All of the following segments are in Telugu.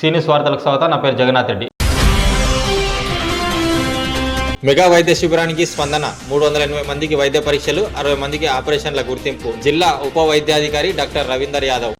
సీనియస్ వార్తలకు స్వాగతం. నా పేరు జగన్నాథ్ రెడ్డి. మెగా వైద్య శిబిరానికి స్పందన. మూడు వందల ఎనభై మందికి వైద్య పరీక్షలు అరవై మందికి ఆపరేషన్ల గుర్తింపు. జిల్లా ఉప వైద్యాధికారి డాక్టర్ రవీందర్ యాదవ్.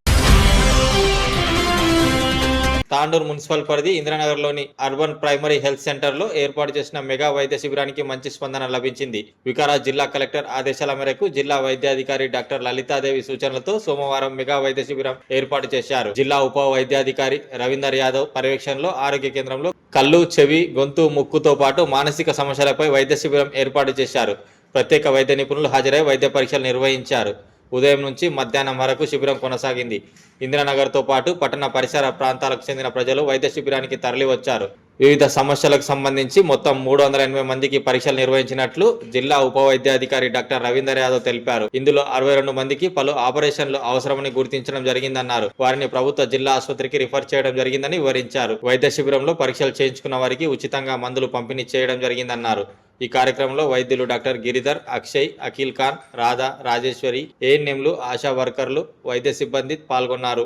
తాండూరు మున్సిపల్ పరిధి ఇంద్రనగర్లోని అర్బన్ ప్రైమరీ హెల్త్ సెంటర్లో ఏర్పాటు చేసిన మెగా వైద్య శిబిరానికి మంచి స్పందన లభించింది. వికారాబాద్ జిల్లా కలెక్టర్ ఆదేశాల మేరకు జిల్లా వైద్యాధికారి డాక్టర్ లలితాదేవి సూచనలతో సోమవారం మెగా వైద్య శిబిరం ఏర్పాటు చేశారు. జిల్లా ఉప వైద్యాధికారి రవీందర్ యాదవ్ పర్యవేక్షణలో ఆరోగ్య కేంద్రంలో కళ్ళు చెవి గొంతు ముక్కుతో పాటు మానసిక సమస్యలపై వైద్య శిబిరం ఏర్పాటు చేశారు. ప్రత్యేక వైద్య నిపుణులు హాజరై వైద్య పరీక్షలు నిర్వహించారు. ఉదయం నుంచి మధ్యాహ్నం వరకు శిబిరం కొనసాగింది. ఇందిరానగర్తో పాటు పట్టణ పరిసర ప్రాంతాలకు చెందిన ప్రజలు వైద్య శిబిరానికి తరలివచ్చారు. వివిధ సమస్యలకు సంబంధించి మొత్తం మూడు వందల ఎనభై మందికి పరీక్షలు నిర్వహించినట్లు జిల్లా ఉప వైద్యాధికారి డాక్టర్ రవీందర్ యాదవ్ తెలిపారు. ఇందులో అరవై రెండు మందికి పలు ఆపరేషన్లు అవసరమని గుర్తించడం జరిగిందన్నారు. వారిని ప్రభుత్వ జిల్లా ఆసుపత్రికి రిఫర్ చేయడం జరిగిందని వివరించారు. వైద్య శిబిరంలో పరీక్షలు చేయించుకున్న వారికి ఉచితంగా మందులు పంపిణీ చేయడం జరిగిందన్నారు. ఈ కార్యక్రమంలో వైద్యులు డాక్టర్ గిరిధర్ అక్షయ్ అఖిల్ ఖాన్ రాధా రాజేశ్వరి ఏఎన్ఎంలు ఆశా వర్కర్లు వైద్య సిబ్బంది పాల్గొన్నారు.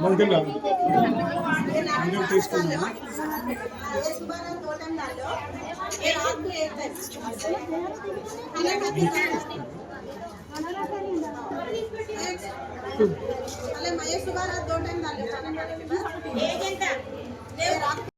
మందులు మందులు తీసుకున్నాను అలా మహేష్ గారు తోటం దాని ఏజెంట్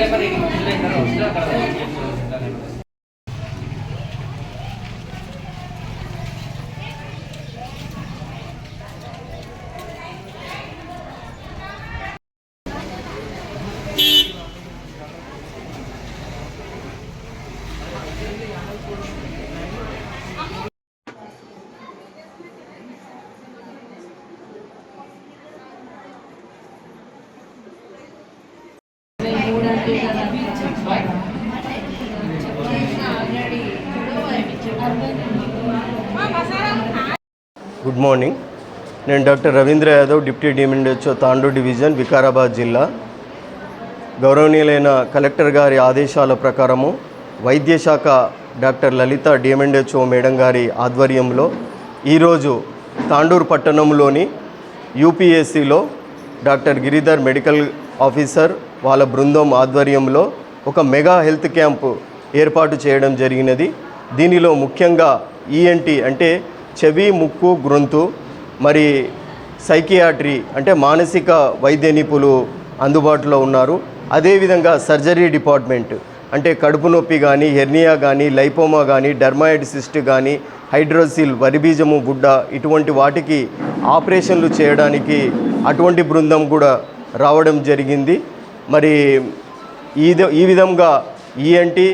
ఎక్కడ ఎక్కడ వస్తుంది అక్కడ గుడ్ మార్నింగ్. నేను doctor Ravindra Yadav deputy DMHO Tandur division Vikarabad జిల్లా. గౌరవనీయులైన కలెక్టర్ గారి ఆదేశాల ప్రకారము వైద్య శాఖ డాక్టర్ లలిత డిఎండ్హెచ్ఓ మేడం గారి ఆధ్వర్యంలో ఈరోజు తాండూరు పట్టణంలోని యూపీఎస్సిలో డాక్టర్ గిరిధర్ మెడికల్ ఆఫీసర్ వాళ్ళ బృందం ఆధ్వర్యంలో ఒక మెగా హెల్త్ క్యాంపు ఏర్పాటు చేయడం జరిగినది. దీనిలో ముఖ్యంగా ఈఎన్టీ అంటే చెవి ముక్కు గొంతు మరి సైకియాట్రీ అంటే మానసిక వైద్య నిపుణులు అందుబాటులో ఉన్నారు. అదేవిధంగా సర్జరీ డిపార్ట్మెంట్ అంటే కడుపు నొప్పి కానీ హెర్నియా కానీ లైపోమా కానీ డర్మాయిడ్ సిస్ట్ కానీ హైడ్రోసిల్ వరిబీజము గుడ్డ ఇటువంటి వాటికి ఆపరేషన్లు చేయడానికి అటువంటి బృందం కూడా రావడం జరిగింది. మరి ఈ ఈ విధంగా ఈఎన్టీ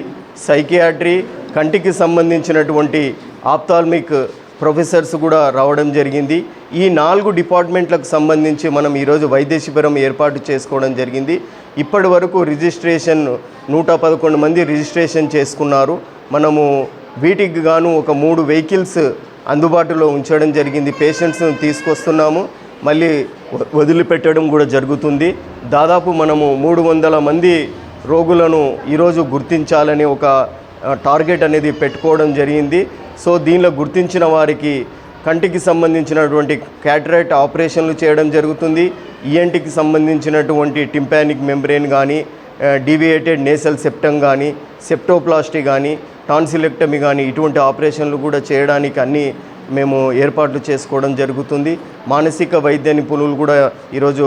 సైకియాట్రీ కంటికి సంబంధించినటువంటి ఆప్థాల్మిక్ ప్రొఫెసర్స్ కూడా రావడం జరిగింది. ఈ నాలుగు డిపార్ట్మెంట్లకు సంబంధించి మనం ఈరోజు వైద్య శిబిరం ఏర్పాటు చేసుకోవడం జరిగింది. ఇప్పటి వరకు రిజిస్ట్రేషన్ నూట పదకొండు మంది రిజిస్ట్రేషన్ చేసుకున్నారు. మనము వీటికి గాను ఒక మూడు వెహికల్స్ అందుబాటులో ఉంచడం జరిగింది. పేషెంట్స్ను తీసుకొస్తున్నాము. మళ్ళీ వదిలిపెట్టడం కూడా జరుగుతుంది. దాదాపు మనము మూడు వందల మంది రోగులను ఈరోజు గుర్తించాలని ఒక టార్గెట్ అనేది పెట్టుకోవడం జరిగింది. సో దీనిలో గుర్తించిన వారికి కంటికి సంబంధించినటువంటి క్యాటరైట్ ఆపరేషన్లు చేయడం జరుగుతుంది. ఈఎన్టీకి సంబంధించినటువంటి టింపానిక్ మెంబ్రెయిన్ కానీ డీవియేటెడ్ నేసల్ సెప్టమ్ కానీ సెప్టోప్లాస్టీ కానీ టాన్సిలెక్టమీ కానీ ఇటువంటి ఆపరేషన్లు కూడా చేయడానికి అన్ని మేము ఏర్పాట్లు చేసుకోవడం జరుగుతుంది. మానసిక వైద్య నిపుణులు కూడా ఈరోజు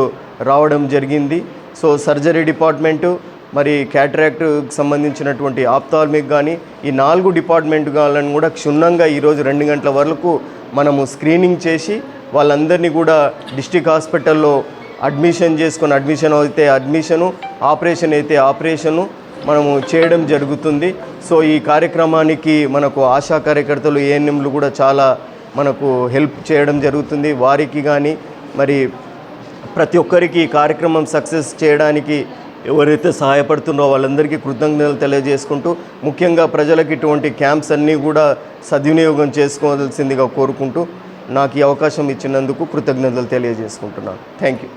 రావడం జరిగింది. సో సర్జరీ డిపార్ట్మెంటు మరి క్యాటరాక్ట్కి సంబంధించినటువంటి ఆప్తాల్మిక్ కానీ ఈ నాలుగు డిపార్ట్మెంట్ వాళ్ళని కూడా క్షుణ్ణంగా ఈరోజు రెండు గంటల వరకు మనము స్క్రీనింగ్ చేసి వాళ్ళందరినీ కూడా డిస్టిక్ హాస్పిటల్లో అడ్మిషన్ చేసుకొని అడ్మిషన్ అయితే అడ్మిషను ఆపరేషన్ అయితే ఆపరేషను మనము చేయడం జరుగుతుంది. సో ఈ కార్యక్రమానికి మనకు ఆశా కార్యకర్తలు ఏఎన్ఎంలు కూడా చాలా మనకు హెల్ప్ చేయడం జరుగుతుంది. వారికి కానీ మరి ప్రతి ఒక్కరికి ఈ కార్యక్రమం సక్సెస్ చేయడానికి ఎవరైతే సహాయపడుతున్నారో వాళ్ళందరికీ కృతజ్ఞతలు తెలియజేసుకుంటూ ముఖ్యంగా ప్రజలకు ఇటువంటి క్యాంప్స్ అన్నీ కూడా సద్వినియోగం చేసుకోవాల్సిందిగా కోరుకుంటూ నాకు ఈ అవకాశం ఇచ్చినందుకు కృతజ్ఞతలు తెలియజేసుకుంటున్నాను. Thank you.